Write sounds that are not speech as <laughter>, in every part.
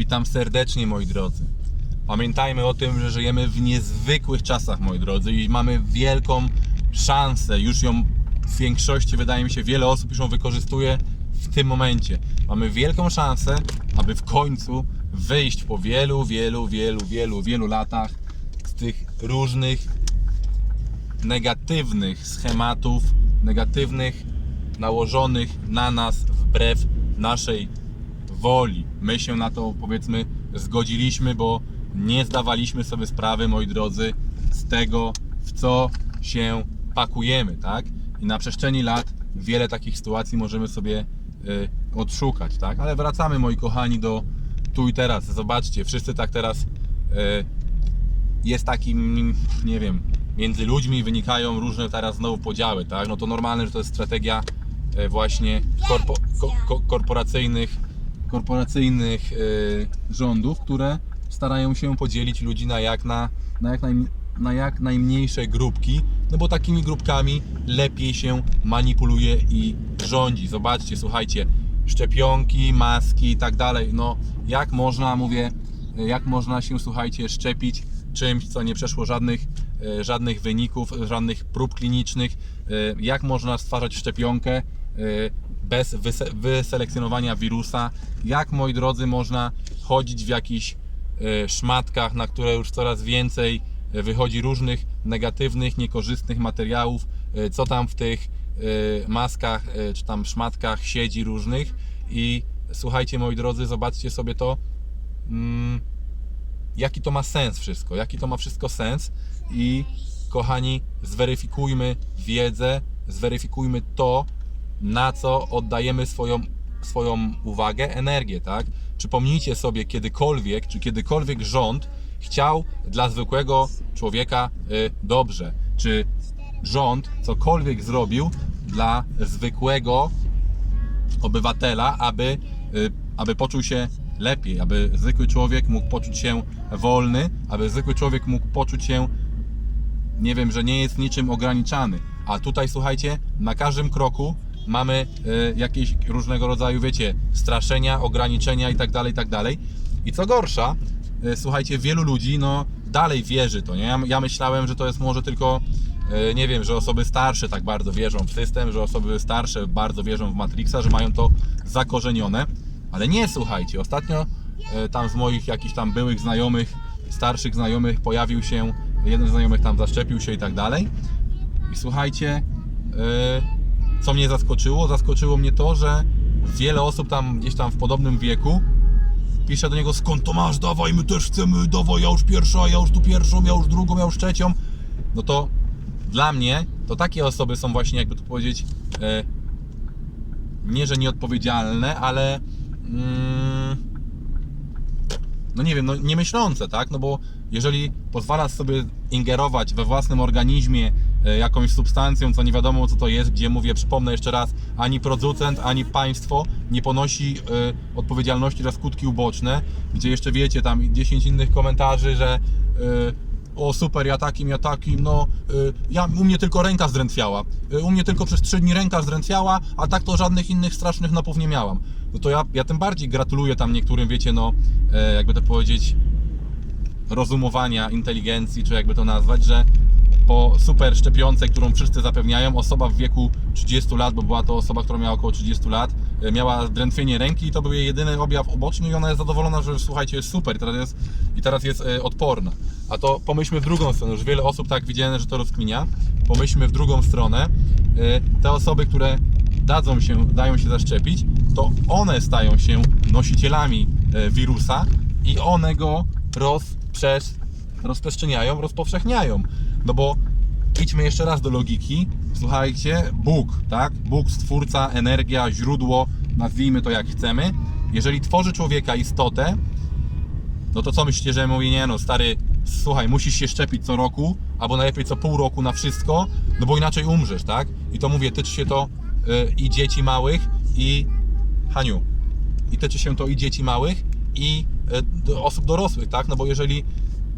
Witam serdecznie, moi drodzy. Pamiętajmy o tym, że żyjemy w niezwykłych czasach, moi drodzy, i mamy wielką szansę. Już ją w większości, wydaje mi się, wiele osób już ją wykorzystuje w tym momencie. Mamy wielką szansę, aby w końcu wyjść po wielu, wielu, wielu, wielu, wielu latach z tych różnych negatywnych schematów, negatywnych, nałożonych na nas wbrew naszej woli. My się na to powiedzmy zgodziliśmy, bo nie zdawaliśmy sobie sprawy, moi drodzy, z tego, w co się pakujemy, tak? I na przestrzeni lat wiele takich sytuacji możemy sobie y, odszukać, tak? Ale wracamy, moi kochani, do tu i teraz. Zobaczcie, wszyscy tak teraz y, jest takim, nie wiem, między ludźmi wynikają różne teraz znowu podziały, tak? No to normalne, że to jest strategia e, właśnie korpo, ko, ko, korporacyjnych, korporacyjnych e, rządów, które starają się podzielić ludzi na jak, na, na, jak naj, na jak najmniejsze grupki, no bo takimi grupkami lepiej się manipuluje i rządzi. Zobaczcie, słuchajcie, szczepionki, maski i tak dalej, no jak można, mówię, jak można się, słuchajcie, szczepić czymś, co nie przeszło żadnych, e, żadnych wyników, żadnych prób klinicznych, e, jak można stwarzać szczepionkę e, bez wyse- wyselekcjonowania wirusa, jak, moi drodzy, można chodzić w jakichś e, szmatkach, na które już coraz więcej e, wychodzi różnych negatywnych, niekorzystnych materiałów, e, co tam w tych maskach czy tam szmatkach siedzi różnych? I słuchajcie moi drodzy, zobaczcie sobie to mm, jaki to ma sens wszystko, jaki to ma wszystko sens. I kochani, zweryfikujmy wiedzę, zweryfikujmy to, na co oddajemy swoją, swoją uwagę, energię, tak? Przypomnijcie sobie kiedykolwiek, czy kiedykolwiek rząd chciał dla zwykłego człowieka y, dobrze, czy rząd cokolwiek zrobił dla zwykłego obywatela, aby, y, aby poczuł się lepiej, aby zwykły człowiek mógł poczuć się wolny, aby zwykły człowiek mógł poczuć się, nie wiem, że nie jest niczym ograniczany. A tutaj słuchajcie, na każdym kroku mamy y, jakieś różnego rodzaju, wiecie, straszenia, ograniczenia i tak dalej, i tak dalej. I co gorsza, y, słuchajcie, wielu ludzi, no, dalej wierzy to, nie? Ja, ja myślałem, że to jest może tylko E, nie wiem, że osoby starsze tak bardzo wierzą w system, że osoby starsze bardzo wierzą w Matrixa, że mają to zakorzenione, ale nie, słuchajcie, ostatnio e, tam z moich jakichś tam byłych znajomych, starszych znajomych pojawił się, jeden z znajomych tam zaszczepił się i tak dalej i słuchajcie, e, co mnie zaskoczyło? Zaskoczyło mnie to, że wiele osób tam gdzieś tam w podobnym wieku pisze do niego skąd to masz, dawaj, my też chcemy, dawaj, ja już pierwsza, ja już tu pierwszą, ja już drugą, ja już trzecią. No to dla mnie to takie osoby są właśnie, jakby to powiedzieć, e, nie że nieodpowiedzialne, ale mm, no nie wiem, no niemyślące, tak? No bo jeżeli pozwalasz sobie ingerować we własnym organizmie e, jakąś substancją, co nie wiadomo co to jest, gdzie mówię, przypomnę jeszcze raz, ani producent, ani państwo nie ponosi e, odpowiedzialności za skutki uboczne, gdzie jeszcze wiecie, tam 10 innych komentarzy, że e, o super, ja takim, ja takim, no y, ja, u mnie tylko ręka zdrętwiała, y, u mnie tylko przez 3 dni ręka zdrętwiała, a tak to żadnych innych strasznych napów nie miałam. No to ja, ja tym bardziej gratuluję tam niektórym, wiecie, no e, jakby to powiedzieć, rozumowania, inteligencji, czy jakby to nazwać, że po super szczepionce, którą wszyscy zapewniają, osoba w wieku 30 lat, bo była to osoba, która miała około 30 lat, miała drętwienie ręki i to był jej jedyny objaw oboczny i ona jest zadowolona, że słuchajcie, jest super teraz jest, i teraz jest e, odporna. A to pomyślmy w drugą stronę, już wiele osób tak widziałem, że to rozkminia. Pomyślmy w drugą stronę. E, Te osoby, które dadzą się, dają się zaszczepić, to one stają się nosicielami e, wirusa i one go rozprzestrzeniają, rozpowszechniają. No bo idźmy jeszcze raz do logiki. Słuchajcie, Bóg, tak? Bóg, stwórca, energia, źródło, nazwijmy to jak chcemy. Jeżeli tworzy człowieka istotę, no to co myślicie, że mówi, nie no stary, słuchaj, musisz się szczepić co roku, albo najlepiej co pół roku na wszystko, no bo inaczej umrzesz, tak? I to mówię, tyczy się to y, i dzieci małych, i Haniu, i tyczy się to i dzieci małych, i y, do osób dorosłych, tak? No bo jeżeli,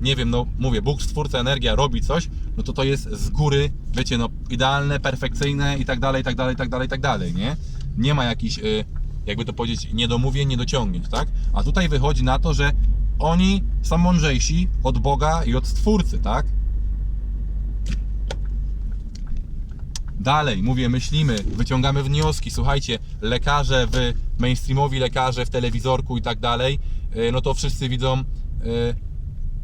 nie wiem, no mówię, Bóg, stwórca, energia robi coś, no to to jest z góry, wiecie, no idealne, perfekcyjne i tak dalej, i tak dalej, i tak dalej, i tak dalej, nie? Nie ma jakichś y, jakby to powiedzieć, niedomówień, niedociągnięć, tak? A tutaj wychodzi na to, że oni są mądrzejsi od Boga i od Stwórcy, tak? Dalej, mówię, myślimy, wyciągamy wnioski. Słuchajcie, lekarze w mainstreamowi, lekarze w telewizorku i tak dalej, y, no to wszyscy widzą, y,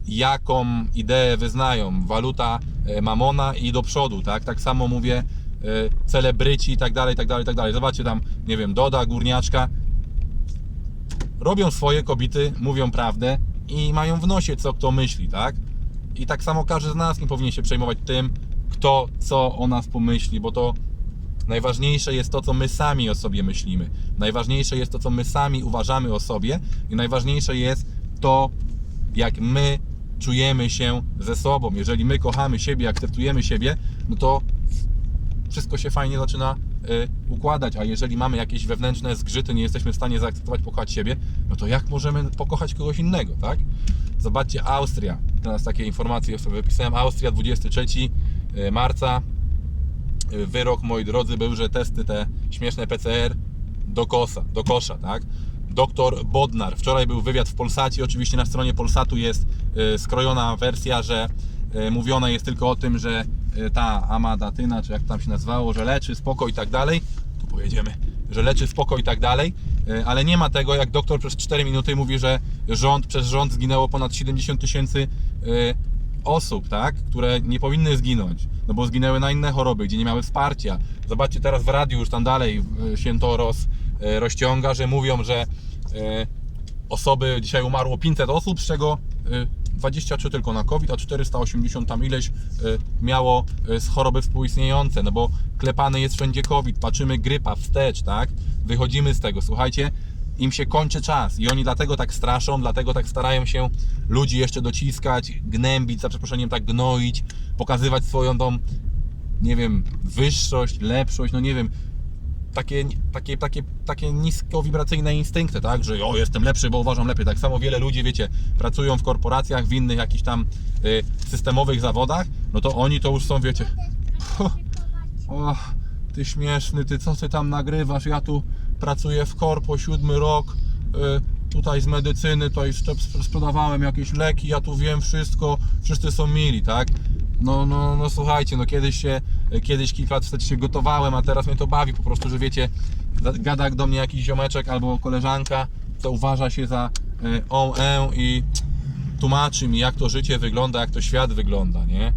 jaką ideę wyznają. Waluta y, mamona i do przodu, tak? Tak samo mówię, y, celebryci i tak dalej, tak dalej, tak dalej. Zobaczcie tam, nie wiem, Doda, Górniaczka. Robią swoje kobiety, mówią prawdę i mają w nosie, co kto myśli, tak? I tak samo każdy z nas nie powinien się przejmować tym, kto co o nas pomyśli, bo to najważniejsze jest to, co my sami o sobie myślimy. Najważniejsze jest to, co my sami uważamy o sobie i najważniejsze jest to, jak my czujemy się ze sobą. Jeżeli my kochamy siebie, akceptujemy siebie, no to wszystko się fajnie zaczyna y, układać, a jeżeli mamy jakieś wewnętrzne zgrzyty, nie jesteśmy w stanie zaakceptować, pokochać siebie, no to jak możemy pokochać kogoś innego, tak? Zobaczcie, Austria. Teraz takie informacje sobie wypisałem. Austria, 23 marca. Y, Wyrok, moi drodzy, był, że testy te śmieszne PCR do kosa, do kosza, tak? Doktor Bodnar. Wczoraj był wywiad w Polsacie. Oczywiście na stronie Polsatu jest y, skrojona wersja, że y, mówione jest tylko o tym, że y, ta amadatyna, czy jak tam się nazywało, że leczy, spoko i tak dalej. Tu pojedziemy, że leczy spoko i tak dalej. Ale nie ma tego, jak doktor przez 4 minuty mówi, że rząd, przez rząd zginęło ponad 70 tysięcy osób, tak, które nie powinny zginąć, no bo zginęły na inne choroby, gdzie nie miały wsparcia. Zobaczcie teraz w radiu już tam dalej się to roz, rozciąga, że mówią, że y, osoby, dzisiaj umarło 500 osób, z czego y, 23 tylko na COVID, a 480 tam ileś miało z choroby współistniejące, no bo klepany jest wszędzie COVID, patrzymy grypa wstecz, tak? Wychodzimy z tego, słuchajcie, im się kończy czas i oni dlatego tak straszą, dlatego tak starają się ludzi jeszcze dociskać, gnębić, za przeproszeniem tak gnoić, pokazywać swoją tą, nie wiem, wyższość, lepszość, no nie wiem, takie, takie, takie, takie niskowibracyjne instynkty, tak, że o, jestem lepszy, bo uważam lepiej. Tak samo wiele ludzi, wiecie, pracują w korporacjach, w innych jakichś tam y, systemowych zawodach, no to oni to już są, wiecie, <laughs> o, ty śmieszny, ty co ty tam nagrywasz? Ja tu pracuję w korpo, siódmy rok, y, tutaj z medycyny, to sprzedawałem jakieś leki, ja tu wiem wszystko, wszyscy są mili, tak? No, no, no słuchajcie, no kiedyś się, kiedyś kilka lat wstecz się gotowałem, a teraz mnie to bawi po prostu, że wiecie, gada do mnie jakiś ziomeczek albo koleżanka, to uważa się za y, on, e i tłumaczy mi, jak to życie wygląda, jak to świat wygląda, nie?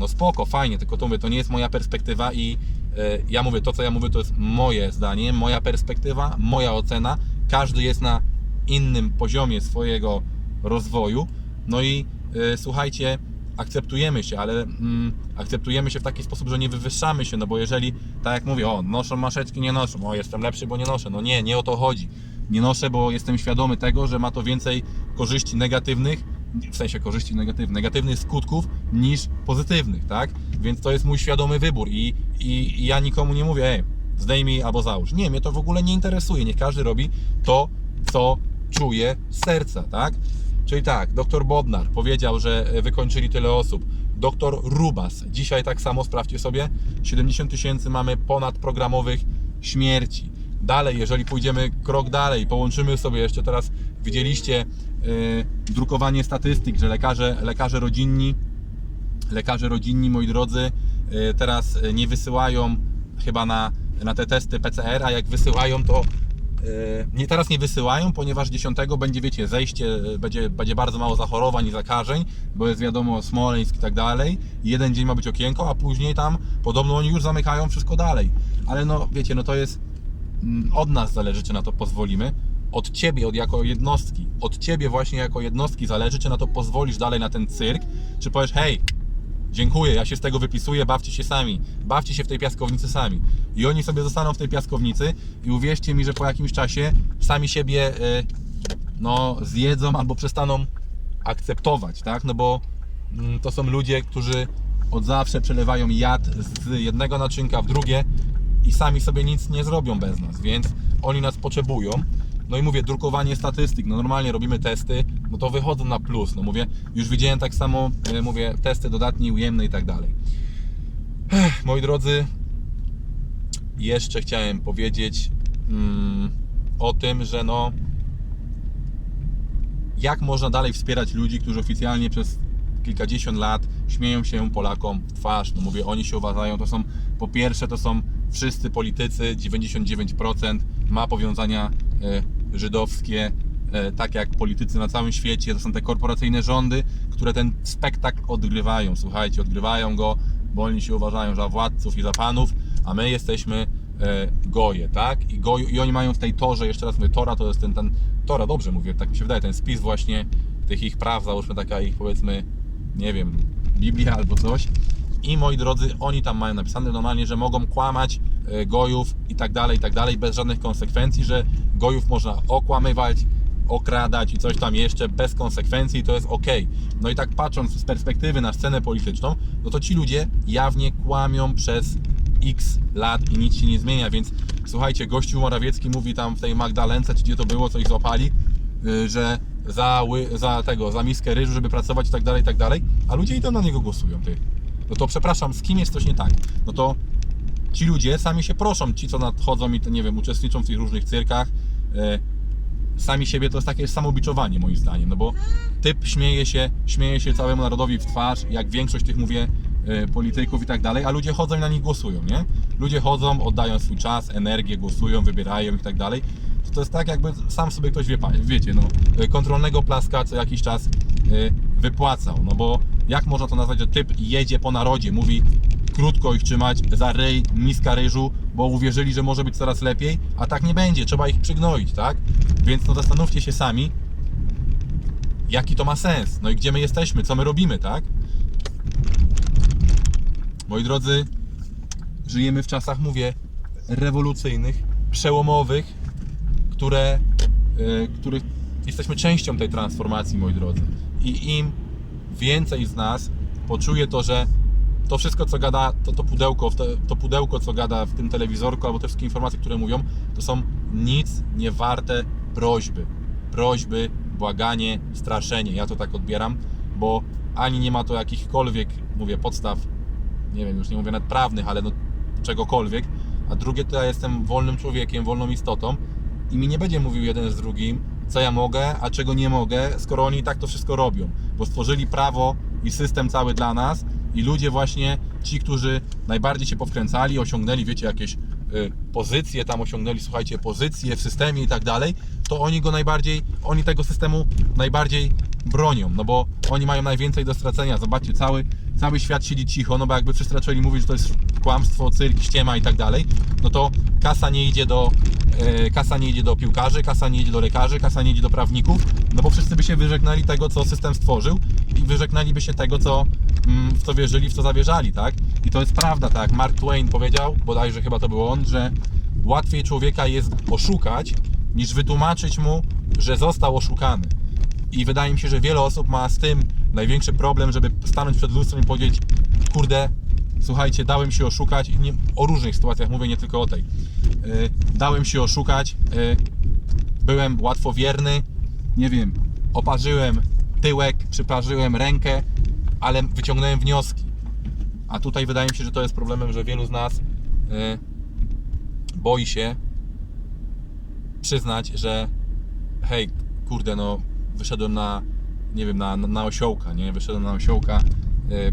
no spoko, fajnie, tylko to mówię, to nie jest moja perspektywa i e, ja mówię, to co ja mówię to jest moje zdanie, moja perspektywa, moja ocena. Każdy jest na innym poziomie swojego rozwoju. No i e, słuchajcie, akceptujemy się, ale mm, akceptujemy się w taki sposób, że nie wywyższamy się, no bo jeżeli, tak jak mówię, o, noszą maszeczki, nie noszą, o, jestem lepszy, bo nie noszę. No nie, nie o to chodzi. Nie noszę, bo jestem świadomy tego, że ma to więcej korzyści negatywnych, w sensie korzyści negatywnych, negatywnych skutków niż pozytywnych, tak? Więc to jest mój świadomy wybór i, i, i ja nikomu nie mówię, ej, zdejmij albo załóż. Nie, mnie to w ogóle nie interesuje. Niech każdy robi to, co czuje z serca, tak? Czyli tak, doktor Bodnar powiedział, że wykończyli tyle osób. Doktor Rubas, dzisiaj tak samo sprawdźcie sobie, 70 tysięcy mamy ponad programowych śmierci. Dalej, jeżeli pójdziemy krok dalej, połączymy sobie jeszcze teraz, widzieliście yy, drukowanie statystyk, że lekarze, lekarze rodzinni, lekarze rodzinni, moi drodzy, yy, teraz nie wysyłają chyba na, na te testy PCR, a jak wysyłają, to nie, teraz nie wysyłają, ponieważ 10 będzie, wiecie, zejście, yy, będzie, będzie bardzo mało zachorowań i zakażeń, bo jest wiadomo Smoleńsk i tak dalej. Jeden dzień ma być okienko, a później tam podobno oni już zamykają wszystko dalej. Ale no, wiecie, no to jest mm, od nas zależy, czy na to pozwolimy. Od ciebie, od jako jednostki, od ciebie właśnie jako jednostki zależy, czy na to pozwolisz dalej na ten cyrk, czy powiesz, hej, dziękuję, ja się z tego wypisuję, bawcie się sami, bawcie się w tej piaskownicy sami. I oni sobie zostaną w tej piaskownicy i uwierzcie mi, że po jakimś czasie sami siebie y, no, zjedzą albo przestaną akceptować, tak? No bo mm, to są ludzie, którzy od zawsze przelewają jad z jednego naczynka w drugie i sami sobie nic nie zrobią bez nas, więc oni nas potrzebują. No i mówię, drukowanie statystyk, no normalnie robimy testy, no to wychodzą na plus, no mówię, już widziałem tak samo, e, mówię, testy dodatnie, ujemne i tak dalej. Moi drodzy, jeszcze chciałem powiedzieć, mm, o tym, że no jak można dalej wspierać ludzi, którzy oficjalnie przez kilkadziesiąt lat śmieją się Polakom w twarz. No mówię, oni się uważają, to są po pierwsze to są wszyscy politycy, 99% ma powiązania e, żydowskie, e, tak jak politycy na całym świecie, to są te korporacyjne rządy, które ten spektakl odgrywają. Słuchajcie, odgrywają go, bo oni się uważają za władców i za panów, a my jesteśmy e, goje, tak? I, goju, I oni mają w tej torze, jeszcze raz mówię, tora to jest ten, ten tora, dobrze mówię, tak mi się wydaje, ten spis właśnie tych ich praw, załóżmy taka ich powiedzmy, nie wiem, Biblia albo coś. I moi drodzy, oni tam mają napisane normalnie, że mogą kłamać e, gojów i tak dalej, i tak dalej, bez żadnych konsekwencji, że gojów można okłamywać, okradać i coś tam jeszcze bez konsekwencji, to jest ok. No i tak patrząc z perspektywy na scenę polityczną, no to ci ludzie jawnie kłamią przez x lat i nic się nie zmienia, więc słuchajcie, gościu Morawiecki mówi tam w tej Magdalence, czy gdzie to było, co ich złapali, yy, że za, za tego, za miskę ryżu, żeby pracować i tak dalej, i tak dalej, a ludzie idą na niego głosują, ty. No to przepraszam, z kim jest coś nie tak? No to ci ludzie sami się proszą, ci co nadchodzą i, nie wiem, uczestniczą w tych różnych cyrkach, e, sami siebie to jest takie samobiczowanie moim zdaniem, no bo typ śmieje się, śmieje się całemu narodowi w twarz, jak większość tych, mówię, e, polityków i tak dalej, a ludzie chodzą i na nich głosują, nie? Ludzie chodzą, oddają swój czas, energię, głosują, wybierają i tak dalej. To, jest tak, jakby sam sobie ktoś wie, wiecie, no, e, kontrolnego plaska co jakiś czas e, wypłacał, no bo jak można to nazwać, że typ jedzie po narodzie, mówi krótko ich trzymać za ryj, miska ryżu, bo uwierzyli, że może być coraz lepiej, a tak nie będzie, trzeba ich przygnoić, tak? Więc no zastanówcie się sami, jaki to ma sens, no i gdzie my jesteśmy, co my robimy, tak? Moi drodzy, żyjemy w czasach, mówię, rewolucyjnych, przełomowych, które, y, których jesteśmy częścią tej transformacji, moi drodzy. I im więcej z nas poczuje to, że to wszystko, co gada, to, to pudełko, to, pudełko, co gada w tym telewizorku, albo te wszystkie informacje, które mówią, to są nic nie warte prośby. Prośby, błaganie, straszenie. Ja to tak odbieram, bo ani nie ma to jakichkolwiek, mówię, podstaw, nie wiem, już nie mówię nawet prawnych, ale no czegokolwiek. A drugie, to ja jestem wolnym człowiekiem, wolną istotą i mi nie będzie mówił jeden z drugim, co ja mogę, a czego nie mogę, skoro oni i tak to wszystko robią. Bo stworzyli prawo i system cały dla nas i ludzie właśnie, ci, którzy najbardziej się powkręcali, osiągnęli, wiecie, jakieś pozycje, tam osiągnęli, słuchajcie, pozycje w systemie i tak dalej, to oni go najbardziej, oni tego systemu najbardziej bronią, no bo oni mają najwięcej do stracenia. Zobaczcie, cały, cały świat siedzi cicho, no bo jakby wszyscy zaczęli mówić, że to jest kłamstwo, cyrk, ściema i tak dalej, no to kasa nie idzie do e, kasa nie idzie do piłkarzy, kasa nie idzie do lekarzy, kasa nie idzie do prawników, no bo wszyscy by się wyżegnali tego, co system stworzył i wyżegnaliby się tego, co, mm, w co wierzyli, w co zawierzali, tak? I to jest prawda, tak? Mark Twain powiedział, bodajże chyba to był on, że łatwiej człowieka jest oszukać, niż wytłumaczyć mu, że został oszukany. I wydaje mi się, że wiele osób ma z tym największy problem, żeby stanąć przed lustrem i powiedzieć, kurde, słuchajcie, dałem się oszukać, i nie, o różnych sytuacjach mówię, nie tylko o tej. Yy, dałem się oszukać, yy, byłem łatwowierny, nie wiem, oparzyłem tyłek, przyparzyłem rękę, ale wyciągnąłem wnioski. A tutaj wydaje mi się, że to jest problemem, że wielu z nas yy, boi się przyznać, że hej, kurde, no wyszedłem na, nie wiem, na, na osiołka, nie? Wyszedłem na osiołka, yy,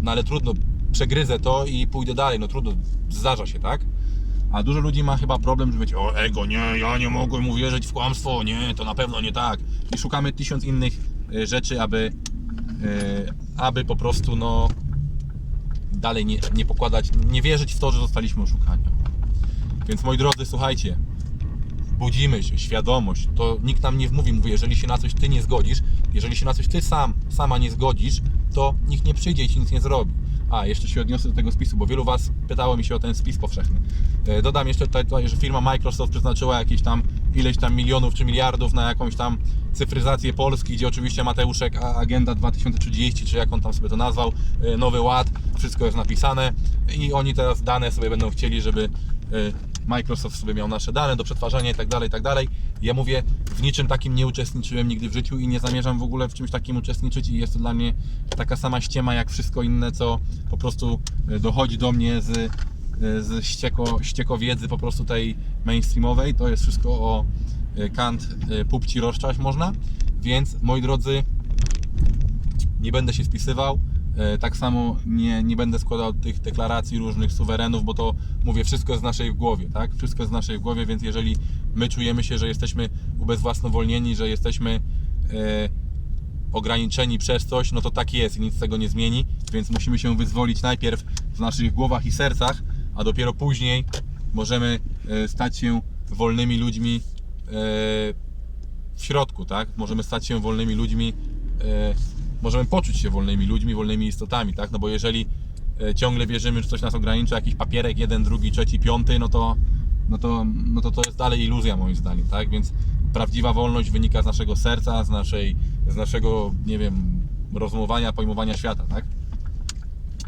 no ale trudno, przegryzę to i pójdę dalej, no trudno, zdarza się, tak? A dużo ludzi ma chyba problem, żeby powiedzieć, o ego, nie, ja nie mogłem uwierzyć w kłamstwo, nie, to na pewno nie tak. I szukamy tysiąc innych y, rzeczy, aby, y, aby po prostu, no, dalej nie, nie pokładać, nie wierzyć w to, że zostaliśmy oszukani. Więc moi drodzy, słuchajcie, budzimy się, świadomość, to nikt nam nie wmówi, mówi, jeżeli się na coś ty nie zgodzisz, jeżeli się na coś ty sam, sama nie zgodzisz, to nikt nie przyjdzie i ci nic nie zrobi. A, jeszcze się odniosę do tego spisu, bo wielu Was pytało mi się o ten spis powszechny. E, Dodam jeszcze tutaj, że firma Microsoft przeznaczyła jakieś tam ileś tam milionów czy miliardów na jakąś tam cyfryzację Polski, gdzie oczywiście Mateuszek Agenda 2030, czy jak on tam sobie to nazwał, e, Nowy Ład, wszystko jest napisane i oni teraz dane sobie będą chcieli, żeby e, Microsoft sobie miał nasze dane do przetwarzania i tak dalej, i tak dalej. Ja mówię, w niczym takim nie uczestniczyłem nigdy w życiu i nie zamierzam w ogóle w czymś takim uczestniczyć i jest to dla mnie taka sama ściema jak wszystko inne, co po prostu e, dochodzi do mnie z z ścieko, ściekowiedzy po prostu tej mainstreamowej. To jest wszystko o e, kant e, pupci rozczać można. Więc moi drodzy, nie będę się spisywał. E, Tak samo nie, nie będę składał tych deklaracji różnych suwerenów, bo to mówię, wszystko jest w naszej głowie, tak? Wszystko jest w naszej głowie, więc jeżeli my czujemy się, że jesteśmy ubezwłasnowolnieni, że jesteśmy e, ograniczeni przez coś, no to tak jest i nic z tego nie zmieni, więc musimy się wyzwolić najpierw w naszych głowach i sercach, a dopiero później możemy e, stać się wolnymi ludźmi e, w środku, tak? Możemy stać się wolnymi ludźmi, e, możemy poczuć się wolnymi ludźmi, wolnymi istotami, tak? No bo jeżeli ciągle wierzymy, że coś nas ogranicza, jakiś papierek, jeden, drugi, trzeci, piąty, no to, no to, no to to jest dalej iluzja moim zdaniem, tak? Więc prawdziwa wolność wynika z naszego serca, z, naszej, z naszego, nie wiem, rozumowania, pojmowania świata, tak?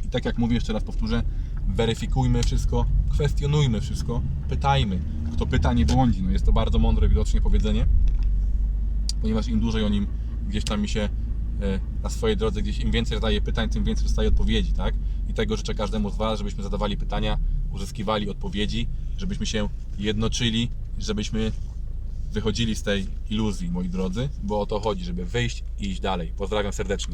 I tak jak mówię, jeszcze raz powtórzę, weryfikujmy wszystko, kwestionujmy wszystko, pytajmy. Kto pyta, nie błądzi. No jest to bardzo mądre widocznie powiedzenie, ponieważ im dłużej o nim gdzieś tam mi się e, na swojej drodze, gdzieś im więcej zadaję pytań, tym więcej dostaję odpowiedzi, tak? I tego życzę każdemu z Was, żebyśmy zadawali pytania, uzyskiwali odpowiedzi, żebyśmy się jednoczyli, żebyśmy wychodzili z tej iluzji, moi drodzy, bo o to chodzi, żeby wyjść i iść dalej. Pozdrawiam serdecznie.